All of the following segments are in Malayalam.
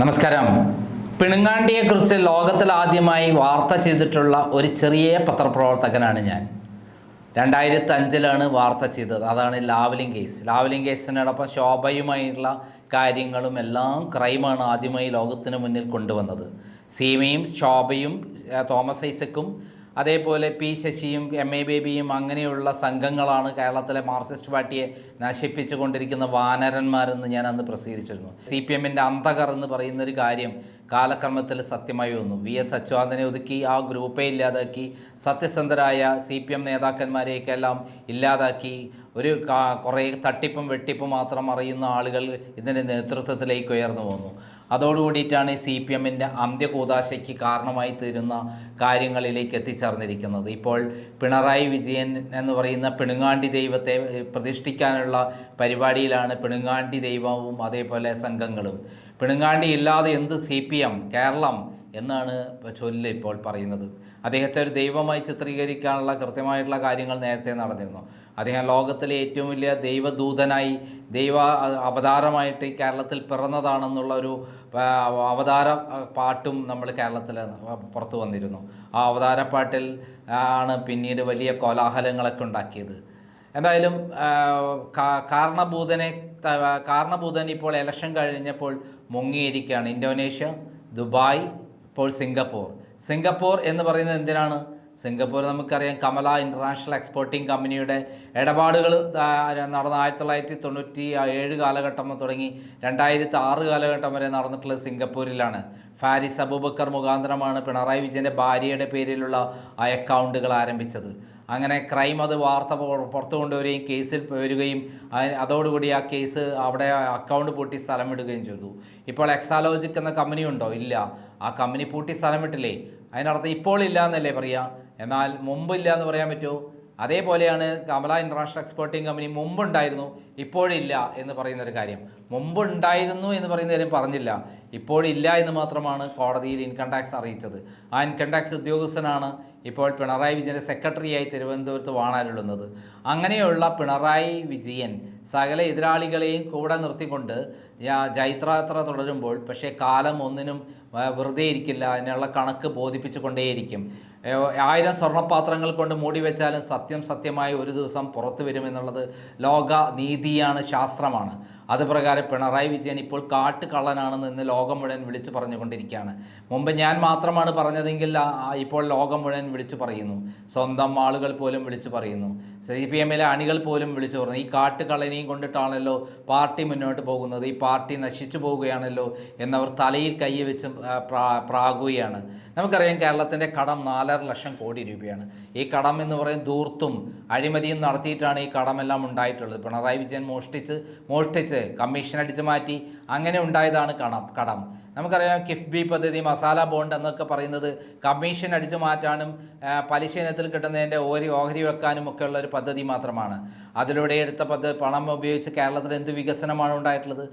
നമസ്കാരം. പിണുങ്ങാണ്ടിയെക്കുറിച്ച് ലോകത്തിൽ ആദ്യമായി വാർത്ത ചെയ്തിട്ടുള്ള ഒരു ചെറിയ പത്രപ്രവർത്തകനാണ് ഞാൻ. രണ്ടായിരത്തി അഞ്ചിലാണ് വാർത്ത ചെയ്തത്. അതാണ് ലാവലിംഗ് കേസ്. ലാവലിംഗ് കേസിനോടൊപ്പം ശോഭയുമായിട്ടുള്ള കാര്യങ്ങളും എല്ലാം ക്രൈമാണ് ആദ്യമായി ലോകത്തിന് മുന്നിൽ കൊണ്ടുവന്നത്. സീമയും ശോഭയും തോമസ് ഐസക്കും അതേപോലെ പി ശശിയും എം എ ബേബിയും അങ്ങനെയുള്ള സംഘങ്ങളാണ് കേരളത്തിലെ മാർക്സിസ്റ്റ് പാർട്ടിയെ നശിപ്പിച്ചു കൊണ്ടിരിക്കുന്ന വാനരന്മാരെന്ന് ഞാൻ അന്ന് പ്രസിദ്ധീകരിച്ചിരുന്നു. സി പി എമ്മിന്റെ അന്തകർ എന്ന് പറയുന്ന ഒരു കാര്യം കാലക്രമത്തിൽ സത്യമായി വന്നു. വി എസ് അച്യുതനെ ഒതുക്കി ആ ഗ്രൂപ്പെ ഇല്ലാതാക്കി സത്യസന്ധരായ സി പി എം നേതാക്കന്മാരെയൊക്കെ എല്ലാം ഇല്ലാതാക്കി ഒരു കുറേ തട്ടിപ്പും വെട്ടിപ്പും മാത്രം അറിയുന്ന ആളുകൾ ഇതിന്റെ നേതൃത്വത്തിലേക്ക് ഉയർന്നു പോകുന്നു അതോടുകൂടിയിട്ടാണ് സി പി എമ്മിന്റെ അന്ത്യകൂതാശയ്ക്ക് കാരണമായി തീരുന്ന കാര്യങ്ങളിലേക്ക് എത്തിച്ചേർന്നിരിക്കുന്നത്. ഇപ്പോൾ പിണറായി വിജയൻ എന്ന് പറയുന്ന പിണുങ്ങാണ്ടി ദൈവത്തെ പ്രതിഷ്ഠിക്കാനുള്ള പരിപാടിയിലാണ് പിണുങ്ങാണ്ടി ദൈവവും അതേപോലെ സംഘങ്ങളും. പിണുങ്ങാണ്ടി ഇല്ലാതെ എന്ത് സി കേരളം എന്നാണ് ചൊല്ല് ഇപ്പോൾ പറയുന്നത്. അദ്ദേഹത്തെ ഒരു ദൈവമായി ചിത്രീകരിക്കാനുള്ള കൃത്യമായിട്ടുള്ള കാര്യങ്ങൾ നേരത്തെ നടന്നിരുന്നു. അദ്ദേഹം ലോകത്തിലെ ഏറ്റവും വലിയ ദൈവദൂതനായി ദൈവ അവതാരമായിട്ട് കേരളത്തിൽ പിറന്നതാണെന്നുള്ള ഒരു അവതാര പാട്ടും നമ്മൾ കേരളത്തിൽ പുറത്തു വന്നിരുന്നു. ആ അവതാര പാട്ടിൽ ആണ് പിന്നീട് വലിയ കോലാഹലങ്ങളൊക്കെ ഉണ്ടാക്കിയത്. എന്തായാലും കാരണഭൂതനെ കാരണഭൂതൻ ഇപ്പോൾ ഇലക്ഷൻ കഴിഞ്ഞപ്പോൾ മുങ്ങിയിരിക്കുകയാണ്. ഇന്തോനേഷ്യ ദുബായ് ഇപ്പോൾ സിംഗപ്പൂർ. സിംഗപ്പൂർ എന്ന് പറയുന്നത് എന്തിനാണ്? സിംഗപ്പൂർ നമുക്കറിയാം കമല ഇന്റർനാഷണൽ എക്സ്പോർട്ടിംഗ് കമ്പനിയുടെ ഇടപാടുകൾ നടന്ന ആയിരത്തി തൊള്ളായിരത്തി തൊണ്ണൂറ്റി ഏഴ് കാലഘട്ടം തുടങ്ങി രണ്ടായിരത്തി ആറ് കാലഘട്ടം വരെ നടന്നിട്ടുള്ളത് സിംഗപ്പൂരിലാണ്. ഫാരിസ് അബൂബക്കർ മുഖാന്തരമാണ് പിണറായി വിജയന്റെ ഭാര്യയുടെ പേരിലുള്ള ആ അക്കൗണ്ടുകൾ ആരംഭിച്ചത്. അങ്ങനെ ക്രൈം അത് വാർത്ത പുറ- പുറത്തു കൊണ്ടുവരികയും കേസിൽ വരികയും അതി- അതോടുകൂടി ആ കേസ് അവിടെ അക്കൗണ്ട് പൂട്ടി സ്ഥലം വിടുകയും ചെയ്തു. ഇപ്പോൾ എക്സാലോജിക് എന്ന കമ്പനി ഉണ്ടോ? ഇല്ല. ആ കമ്പനി പൂട്ടി സ്ഥലം വിട്ടില്ലേ? അതിനർത്ഥം ഇപ്പോൾ ഇല്ല എന്നല്ലേ പറയാ എന്നാൽ മുമ്പില്ല എന്ന് പറയാൻ പറ്റുമോ അതേപോലെയാണ് കമല ഇന്റർനാഷണൽ എക്സ്പോർട്ടിംഗ് കമ്പനി മുമ്പുണ്ടായിരുന്നു ഇപ്പോഴില്ല എന്ന് പറയുന്ന ഒരു കാര്യം. മുമ്പുണ്ടായിരുന്നു എന്ന് പറയുന്ന കാര്യം പറഞ്ഞില്ല ഇപ്പോഴില്ല എന്ന് മാത്രമാണ് കോടതിയിൽ ഇൻകം ടാക്സ് അറിയിച്ചത്. ആ ഇൻകം ടാക്സ് ഉദ്യോഗസ്ഥനാണ് ഇപ്പോൾ പിണറായി വിജയന്റെ സെക്രട്ടറിയായി തിരുവനന്തപുരത്ത് വാണാലുള്ളുന്നത് അങ്ങനെയുള്ള പിണറായി വിജയൻ സകല എതിരാളികളെയും കൂടെ നിർത്തിക്കൊണ്ട് ജൈത്രയാത്ര തുടരുമ്പോൾ പക്ഷേ കാലം ഒന്നിനും വെറുതെ ഇരിക്കില്ല അതിനുള്ള കണക്ക് ബോധിപ്പിച്ചു കൊണ്ടേയിരിക്കും ആയിരം സ്വർണപാത്രങ്ങൾ കൊണ്ട് മൂടി വെച്ചാലും സത്യം സത്യമായി ഒരു ദിവസം പുറത്തു വരുമെന്നുള്ളത് ലോക നീതിയാണ് ശാസ്ത്രമാണ്. അത് പ്രകാരം പിണറായി വിജയൻ ഇപ്പോൾ കാട്ടുകള്ളനാണെന്ന് ഇന്ന് ലോകം മുഴുവൻ വിളിച്ചു പറഞ്ഞുകൊണ്ടിരിക്കുകയാണ്. മുമ്പ് ഞാൻ മാത്രമാണ് പറഞ്ഞതെങ്കിൽ ഇപ്പോൾ ലോകം മുഴുവൻ വിളിച്ചു പറയുന്നു. സ്വന്തം ആളുകൾ പോലും വിളിച്ചു പറയുന്നു. സി പി എമ്മിലെ അണികൾ പോലും വിളിച്ചു പറഞ്ഞു ഈ കാട്ടുകള്ളനെയും കൊണ്ടിട്ടാണല്ലോ പാർട്ടി മുന്നോട്ട് പോകുന്നത്. ഈ പാർട്ടി നശിച്ചു പോവുകയാണല്ലോ എന്നവർ തലയിൽ കൈ വെച്ച് പ്രാകുകയാണ്. നമുക്കറിയാം കേരളത്തിന്റെ കടം നാലര ലക്ഷം കോടി രൂപയാണ്. ഈ കടം എന്ന് പറയും ദൂർത്തും അഴിമതിയും നടത്തിയിട്ടാണ് ഈ കടമെല്ലാം ഉണ്ടായിട്ടുള്ളത്. പിണറായി വിജയൻ മോഷ്ടിച്ച് മോഷ്ടിച്ച് കമ്മീഷൻ അടിച്ചു മാറ്റി. അങ്ങനെ ഉണ്ടായതാണ് കടം കടം. നമുക്കറിയാം കിഫ്ബി പദ്ധതി മസാല ബോണ്ട് എന്നൊക്കെ പറയുന്നത് കമ്മീഷൻ അടിച്ചു മാറ്റാനും പലിശ ഇനത്തിൽ കിട്ടുന്നതിന്റെ ഓരി ഓഹരി വെക്കാനും ഒക്കെ ഉള്ള ഒരു പദ്ധതി മാത്രമാണ്. അതിലൂടെ എടുത്ത പദ്ധതി പണം ഉപയോഗിച്ച് കേരളത്തിൽ എന്ത് വികസനമാണ് ഉണ്ടായിട്ടുള്ളത്?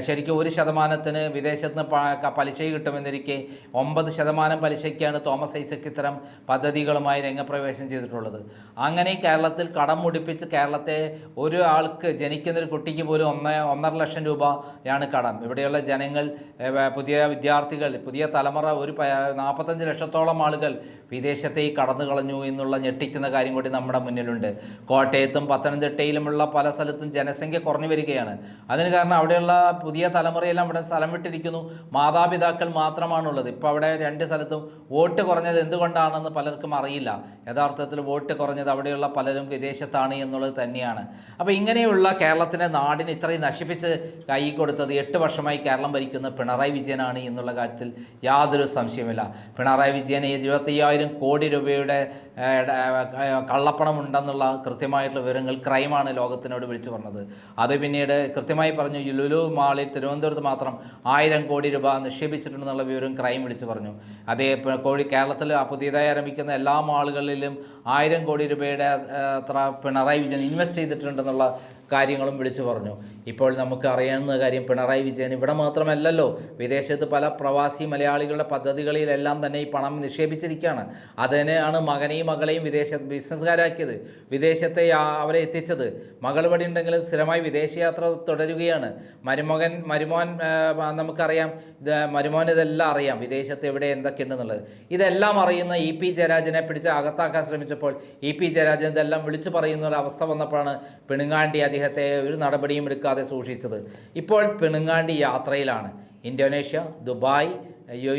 ശരിക്കും ഒരു ശതമാനത്തിന് വിദേശത്ത് നിന്ന് പലിശ കിട്ടുമെന്നിരിക്കെ ഒമ്പത് ശതമാനം പലിശയ്ക്കാണ് തോമസ് ഐസക് ഇത്തരം പദ്ധതികളുമായി രംഗപ്രവേശം ചെയ്തിട്ടുള്ളത്. അങ്ങനെ കേരളത്തിൽ കടം മുടിപ്പിച്ച് കേരളത്തെ ഒരു ആൾക്ക് ജനിക്കുന്ന ഒരു കുട്ടിക്ക് പോലും ഒന്ന് ഒന്നര ലക്ഷം രൂപയാണ് കടം. ഇവിടെയുള്ള ജനങ്ങൾ വ- പുതിയ വിദ്യാർത്ഥികൾ പുതിയ തലമുറ ഒരു നാൽപ്പത്തഞ്ച് ലക്ഷത്തോളം ആളുകൾ വിദേശത്തേക്ക് കടന്നു കളഞ്ഞു എന്നുള്ള ഞെട്ടിക്കുന്ന കാര്യം കൂടി നമ്മുടെ മുന്നിലുണ്ട്. കോട്ടയത്തും പത്തനംതിട്ടയിലുമുള്ള പല സ്ഥലത്തും ജനസംഖ്യ കുറഞ്ഞു വരികയാണ്. അതിന് കാരണം അവിടെയുള്ള പുതിയ തലമുറയെല്ലാം ഇവിടെ സ്ഥലം വിട്ടിരിക്കുന്നു. മാതാപിതാക്കൾ മാത്രമാണുള്ളത്. ഇപ്പോൾ അവിടെ രണ്ട് സ്ഥലത്തും വോട്ട് കുറഞ്ഞത് എന്തുകൊണ്ടാണെന്ന് പലർക്കും അറിയില്ല. യഥാർത്ഥത്തിൽ വോട്ട് കുറഞ്ഞത് അവിടെയുള്ള പലരും വിദേശത്താണ് എന്നുള്ളത് തന്നെയാണ്. അപ്പോൾ ഇങ്ങനെയുള്ള കേരളത്തിന്റെ നാടിനെ ഇത്രയും നശിപ്പിച്ച് കൈ കൊടുത്തത് എട്ട് വർഷമായി കേരളം ഭരിക്കുന്ന പിണറായി വിജയനാണ് എന്നുള്ള കാര്യത്തിൽ യാതൊരു സംശയമില്ല പിണറായി വിജയന് ഇരുപത്തയ്യായിരം കോടി രൂപയുടെ കള്ളപ്പണമുണ്ടെന്നുള്ള കൃത്യമായിട്ടുള്ള വിവരങ്ങൾ ക്രൈമാണ് ലോകത്തിനോട് വിളിച്ചു പറഞ്ഞത്. അത് പിന്നീട് കൃത്യമായി പറഞ്ഞു ലുലു മാളിൽ തിരുവനന്തപുരത്ത് മാത്രം ആയിരം കോടി രൂപ നിക്ഷേപിച്ചിട്ടുണ്ടെന്നുള്ള വിവരം ക്രൈം വിളിച്ചു പറഞ്ഞു. അതേ കോഴി കേരളത്തിൽ പുതിയതായി ആരംഭിക്കുന്ന എല്ലാ മാളുകളിലും ആയിരം കോടി രൂപയുടെ അത്ര പിണറായി വിജയൻ ഇൻവെസ്റ്റ് ചെയ്തിട്ടുണ്ടെന്നുള്ള കാര്യങ്ങളും വിളിച്ചു പറഞ്ഞു. ഇപ്പോൾ നമുക്ക് അറിയാവുന്ന കാര്യം പിണറായി വിജയൻ ഇവിടെ മാത്രമല്ലല്ലോ വിദേശത്ത് പല പ്രവാസി മലയാളികളുടെ പദ്ധതികളിലെല്ലാം തന്നെ ഈ പണം നിക്ഷേപിച്ചിരിക്കുകയാണ്. അതിനെയാണ് മകനെയും മകളെയും വിദേശ ബിസിനസ്സുകാരാക്കിയത്. വിദേശത്തെ അവരെ എത്തിച്ചത്. മകൾ ഇവിടെ ഉണ്ടെങ്കിലും സ്ഥിരമായി വിദേശയാത്ര തുടരുകയാണ്. മരുമകൻ മരുമോൻ നമുക്കറിയാം ഇത് മരുമോൻ ഇതെല്ലാം അറിയാം വിദേശത്ത് എവിടെ എന്തൊക്കെയുണ്ടെന്നുള്ളത്. ഇതെല്ലാം അറിയുന്ന ഇ പി ജയരാജനെ പിടിച്ച് അകത്താക്കാൻ ശ്രമിച്ചപ്പോൾ ഇ പി ജയരാജൻ ഇതെല്ലാം വിളിച്ചു പറയുന്ന ഒരു അവസ്ഥ വന്നപ്പോഴാണ് പിണുങ്ങാണ്ടി അദ്ദേഹത്തെ ഒരു നടപടിയും എടുക്കാതെ സൂക്ഷിച്ചത് ഇപ്പോൾ പിണുങ്ങാണ്ടി യാത്രയിലാണ്. Indonesia Dubai U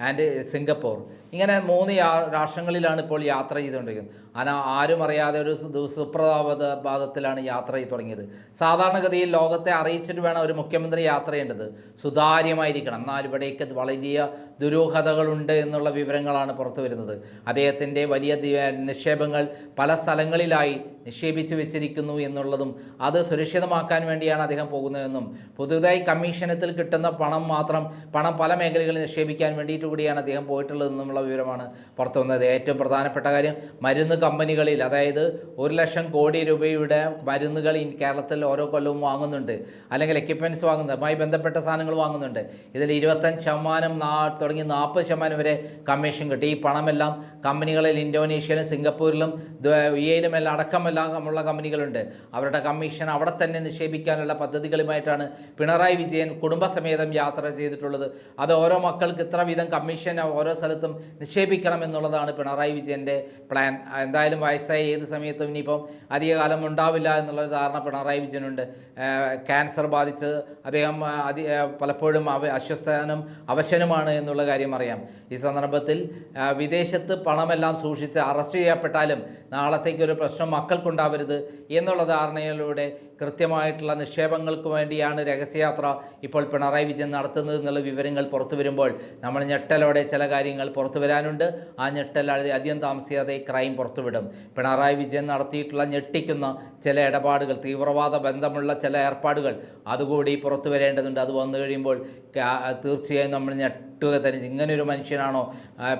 and Singapore ഇങ്ങനെ മൂന്ന് രാഷ്ട്രങ്ങളിലാണ് ഇപ്പോൾ യാത്ര ചെയ്തുകൊണ്ടിരിക്കുന്നത്. അന ആരും അറിയാതെ ഒരു സു- സുപ്രഭാത പാദത്തിലാണ് യാത്ര ചെയ്ത് തുടങ്ങിയത്. സാധാരണഗതിയിൽ ലോകത്തെ അറിയിച്ചിട്ട് വേണം ഒരു മുഖ്യമന്ത്രി യാത്ര ചെയ്യേണ്ടത്. സുതാര്യമായിരിക്കണം. എന്നാൽ ഇവിടേക്ക് വലിയ ദുരൂഹതകളുണ്ട് എന്നുള്ള വിവരങ്ങളാണ് പുറത്തു വരുന്നത്. അദ്ദേഹത്തിന്റെ വലിയ നിക്ഷേപങ്ങൾ പല സ്ഥലങ്ങളിലായി നിക്ഷേപിച്ചു വെച്ചിരിക്കുന്നു എന്നുള്ളതും അത് സുരക്ഷിതമാക്കാൻ വേണ്ടിയാണ് അദ്ദേഹം പോകുന്നതെന്നും പുതുതായി കമ്മീഷനത്തിൽ കിട്ടുന്ന പണം മാത്രം പണം പല മേഖലകളിൽ നിക്ഷേപിക്കാൻ വേണ്ടിയിട്ട് കൂടിയാണ് അദ്ദേഹം പോയിട്ടുള്ളതെന്നുള്ള വിവരമാണ് പുറത്തു വന്നത്. ഏറ്റവും പ്രധാനപ്പെട്ട കാര്യം മരുന്ന് കമ്പനികളിൽ അതായത് ഒരു ലക്ഷം കോടി രൂപയുടെ മരുന്നുകൾ ഈ കേരളത്തിൽ ഓരോ കൊല്ലവും വാങ്ങുന്നുണ്ട്. അല്ലെങ്കിൽ എക്യുപ്മെന്റ്സ് വാങ്ങുന്നുണ്ട്. അതുമായി ബന്ധപ്പെട്ട സാധനങ്ങൾ വാങ്ങുന്നുണ്ട്. ഇതിൽ ഇരുപത്തഞ്ച് ശതമാനം നാ തുടങ്ങി നാൽപ്പത് ശതമാനം വരെ കമ്മീഷൻ കിട്ടി. ഈ പണമെല്ലാം കമ്പനികളിൽ ഇന്തോനേഷ്യയിലും സിംഗപ്പൂരിലും യു എല്ലാം അടക്കമെല്ലാം ഉള്ള കമ്പനികളുണ്ട്. അവരുടെ കമ്മീഷൻ അവിടെ തന്നെ നിക്ഷേപിക്കാനുള്ള പദ്ധതികളുമായിട്ടാണ് പിണറായി വിജയൻ കുടുംബസമേതം യാത്ര ചെയ്തിട്ടുള്ളത്. അത് ഓരോ മക്കൾക്ക് ഇത്ര വീതം കമ്മീഷൻ ഓരോ സ്ഥലത്തും നിക്ഷേപിക്കണം എന്നുള്ളതാണ് പിണറായി വിജയന്റെ പ്ലാൻ എന്തായാലും വയസ്സായി ഏത് സമയത്തും ഇനിയിപ്പം അധികകാലം ഉണ്ടാവില്ല എന്നുള്ള ധാരണ പിണറായി വിജയനുണ്ട്. ക്യാൻസർ ബാധിച്ച് അദ്ദേഹം അതി പലപ്പോഴും അവ അസ്വസ്ഥനും അവശനുമാണ് എന്നുള്ള കാര്യം അറിയാം. ഈ സന്ദർഭത്തിൽ വിദേശത്ത് പണമെല്ലാം സൂക്ഷിച്ച് അറസ്റ്റ് ചെയ്യപ്പെട്ടാലും നാളത്തേക്കൊരു പ്രശ്നം മക്കൾക്കുണ്ടാവരുത് എന്നുള്ള ധാരണയിലൂടെ കൃത്യമായിട്ടുള്ള നിക്ഷേപങ്ങൾക്ക് വേണ്ടിയാണ് രഹസ്യയാത്ര ഇപ്പോൾ പിണറായി വിജയൻ നടത്തുന്നത് എന്നുള്ള വിവരങ്ങൾ പുറത്തു വരുമ്പോൾ നമ്മൾ ഞെട്ടലോടെ ചില കാര്യങ്ങൾ പുറത്തു വരാനുണ്ട്. ആ ഞെട്ടൽ അധികം താമസിയാതെ ക്രൈം പുറത്തുവിടും. പിണറായി വിജയൻ നടത്തിയിട്ടുള്ള ഞെട്ടിക്കുന്ന ചില ഇടപാടുകൾ തീവ്രവാദ ബന്ധമുള്ള ചില ഏർപ്പാടുകൾ അതുകൂടി പുറത്തു വരേണ്ടതുണ്ട്. അത് വന്നു കഴിയുമ്പോൾ തീർച്ചയായും നമ്മൾ ഞെട്ടുക തന്നെ. ഇങ്ങനെ ഒരു മനുഷ്യനാണോ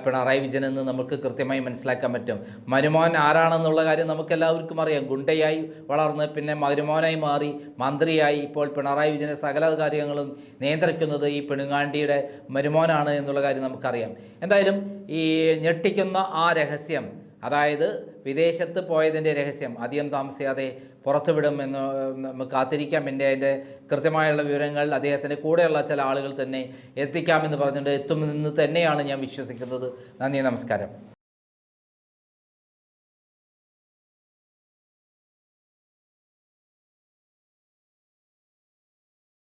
പിണറായി വിജയൻ എന്ന് നമുക്ക് കൃത്യമായി മനസ്സിലാക്കാൻ പറ്റും. മരുമോൻ ആരാണെന്നുള്ള കാര്യം നമുക്ക് എല്ലാവർക്കും അറിയാം. ഗുണ്ടയായി വളർന്ന് പിന്നെ മരുമോനായി മാറി മന്ത്രിയായി ഇപ്പോൾ പിണറായി വിജയന്റെ സകല കാര്യങ്ങളും നിയന്ത്രിക്കുന്നത് ഈ പെണുങ്ങാണ്ടിയുടെ മരുമോനാണ് എന്നുള്ള കാര്യം നമുക്കറിയാം. എന്തായാലും ഈ ഞെട്ടിക്കുന്ന ആ രഹസ്യം അതായത് വിദേശത്ത് പോയതിന്റെ രഹസ്യം അധികം താമസിയാതെ പുറത്തുവിടുമെന്ന് നമുക്ക് കാത്തിരിക്കാം. എന്റെ അതിന്റെ കൃത്യമായുള്ള വിവരങ്ങൾ അദ്ദേഹത്തിന്റെ കൂടെയുള്ള ചില ആളുകൾ തന്നെ എത്തിക്കാമെന്ന് പറഞ്ഞിട്ട് എത്തുമെന്ന് തന്നെയാണ് ഞാൻ വിശ്വസിക്കുന്നത്. നന്ദി നമസ്കാരം.